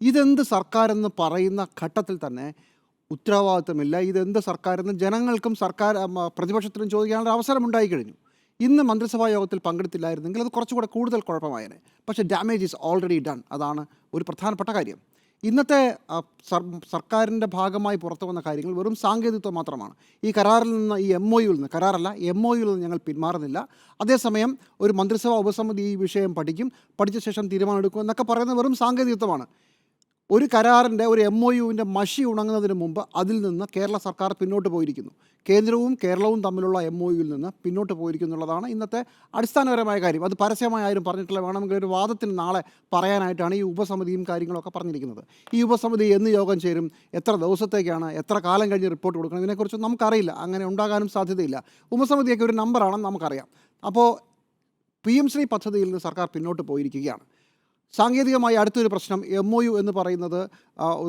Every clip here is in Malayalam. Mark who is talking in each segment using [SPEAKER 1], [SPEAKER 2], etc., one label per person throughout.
[SPEAKER 1] ഇതെന്ത് സർക്കാരെന്ന് പറയുന്ന ഘട്ടത്തിൽ തന്നെ ഉത്തരവാദിത്തമില്ല. ഇതെന്ത് സർക്കാരെന്ന് ജനങ്ങൾക്കും സർക്കാർ പ്രതിപക്ഷത്തിനും ചോദിക്കാനുള്ള അവസരം ഉണ്ടായി കഴിഞ്ഞു. ഇന്ന് മന്ത്രിസഭാ യോഗത്തിൽ പങ്കെടുത്തില്ലായിരുന്നെങ്കിൽ അത് കുറച്ചുകൂടെ കൂടുതൽ കുഴപ്പമായേനെ. പക്ഷേ ഡാമേജ് ഈസ് ഓൾറെഡി ഡൺ അതാണ് ഒരു പ്രധാനപ്പെട്ട കാര്യം. ഇന്നത്തെ സർക്കാരിന്റെ ഭാഗമായി പുറത്തു വന്ന കാര്യങ്ങൾ വെറും സാങ്കേതികത്വം മാത്രമാണ്. ഈ കരാറിൽ നിന്ന് ഈ എം ഒ നിന്ന് കരാറല്ല എം ഒ നിന്ന് ഞങ്ങൾ പിന്മാറുന്നില്ല. അതേസമയം ഒരു മന്ത്രിസഭാ ഉപസമിതി ഈ വിഷയം പഠിക്കും. പഠിച്ച ശേഷം തീരുമാനമെടുക്കും എന്നൊക്കെ പറയുന്നത് വെറും സാങ്കേതികത്വമാണ്. ഒരു കരാറിന്റെ ഒരു എം ഒ യുവിന്റെ മഷി ഉണങ്ങുന്നതിന് മുമ്പ് അതിൽ നിന്ന് കേരള സർക്കാർ പിന്നോട്ട് പോയിരിക്കുന്നു. കേന്ദ്രവും കേരളവും തമ്മിലുള്ള എം ഒ യുവിൽ നിന്ന് പിന്നോട്ട് പോയിരിക്കുന്നു എന്നുള്ളതാണ് ഇന്നത്തെ അടിസ്ഥാനപരമായ കാര്യം. അത് പരസ്യമായി ആരും പറഞ്ഞിട്ടില്ല. വേണമെങ്കിൽ ഒരു വാദത്തിന് നാളെ പറയാനായിട്ടാണ് ഈ ഉപസമിതിയും കാര്യങ്ങളൊക്കെ പറഞ്ഞിരിക്കുന്നത്. ഈ ഉപസമിതി എന്ന് യോഗം ചേരും? എത്ര ദിവസത്തേക്കാണ്? എത്ര കാലം കഴിഞ്ഞ് റിപ്പോർട്ട് കൊടുക്കണം? ഇതിനെക്കുറിച്ച് നമുക്കറിയില്ല. അങ്ങനെ ഉണ്ടാകാനും സാധ്യതയില്ല. ഉപസമിതിയൊക്കെ ഒരു നമ്പറാണെന്ന് നമുക്കറിയാം. അപ്പോൾ പി എം ശ്രീ പദ്ധതിയിൽ നിന്ന് സർക്കാർ പിന്നോട്ട് പോയിരിക്കുകയാണ്. സാങ്കേതികമായി അടുത്തൊരു പ്രശ്നം എം ഒ യു എന്ന് പറയുന്നത്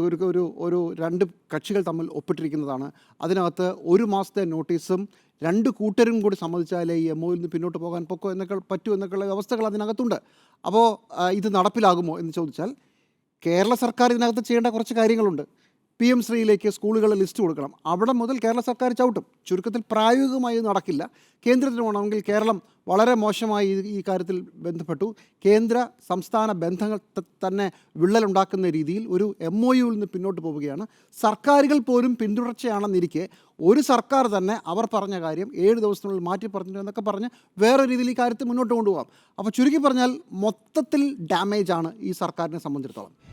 [SPEAKER 1] ഒരു ഒരു ഒരു രണ്ട് കക്ഷികൾ തമ്മിൽ ഒപ്പിട്ടിരിക്കുന്നതാണ്. അതിനകത്ത് ഒരു മാസത്തെ നോട്ടീസും രണ്ട് കൂട്ടരും കൂടി സമ്മതിച്ചാലേ ഈ എം ഒ നിന്ന് പിന്നോട്ട് പോകാൻ പൊക്കോ എന്നൊക്കെ പറ്റൂ എന്നൊക്കെയുള്ള വ്യവസ്ഥകൾ അതിനകത്തുണ്ട്. അപ്പോൾ ഇത് നടപ്പിലാകുമോ എന്ന് ചോദിച്ചാൽ കേരള സർക്കാർ ഇതിനകത്ത് ചെയ്യേണ്ട കുറച്ച് കാര്യങ്ങളുണ്ട്. പി എം ശ്രീയിലേക്ക് സ്കൂളുകളെ ലിസ്റ്റ് കൊടുക്കണം. അവിടെ മുതൽ കേരള സർക്കാർ ചവിട്ടും. ചുരുക്കത്തിൽ പ്രായോഗികമായി നടക്കില്ല. കേന്ദ്രത്തിന് വേണമെങ്കിൽ കേരളം വളരെ മോശമായി ഈ- കാര്യത്തിൽ ബന്ധപ്പെട്ടു. കേന്ദ്ര സംസ്ഥാന ബന്ധങ്ങൾ തന്നെ വിള്ളലുണ്ടാക്കുന്ന രീതിയിൽ ഒരു എം ഒ യുവിൽ നിന്ന് പിന്നോട്ട് പോവുകയാണ്. സർക്കാരുകൾ പോലും പിന്തുടർച്ചയാണെന്നിരിക്കെ ഒരു സർക്കാർ തന്നെ അവർ പറഞ്ഞ കാര്യം ഏഴ് ദിവസത്തിനുള്ളിൽ മാറ്റി പറഞ്ഞു എന്നൊക്കെ പറഞ്ഞ് വേറെ രീതിയിൽ ഈ കാര്യത്തിൽ മുന്നോട്ട് കൊണ്ടുപോകാം. അപ്പോൾ ചുരുക്കി പറഞ്ഞാൽ മൊത്തത്തിൽ ഡാമേജാണ് ഈ സർക്കാരിനെ സംബന്ധിച്ചിടത്തോളം.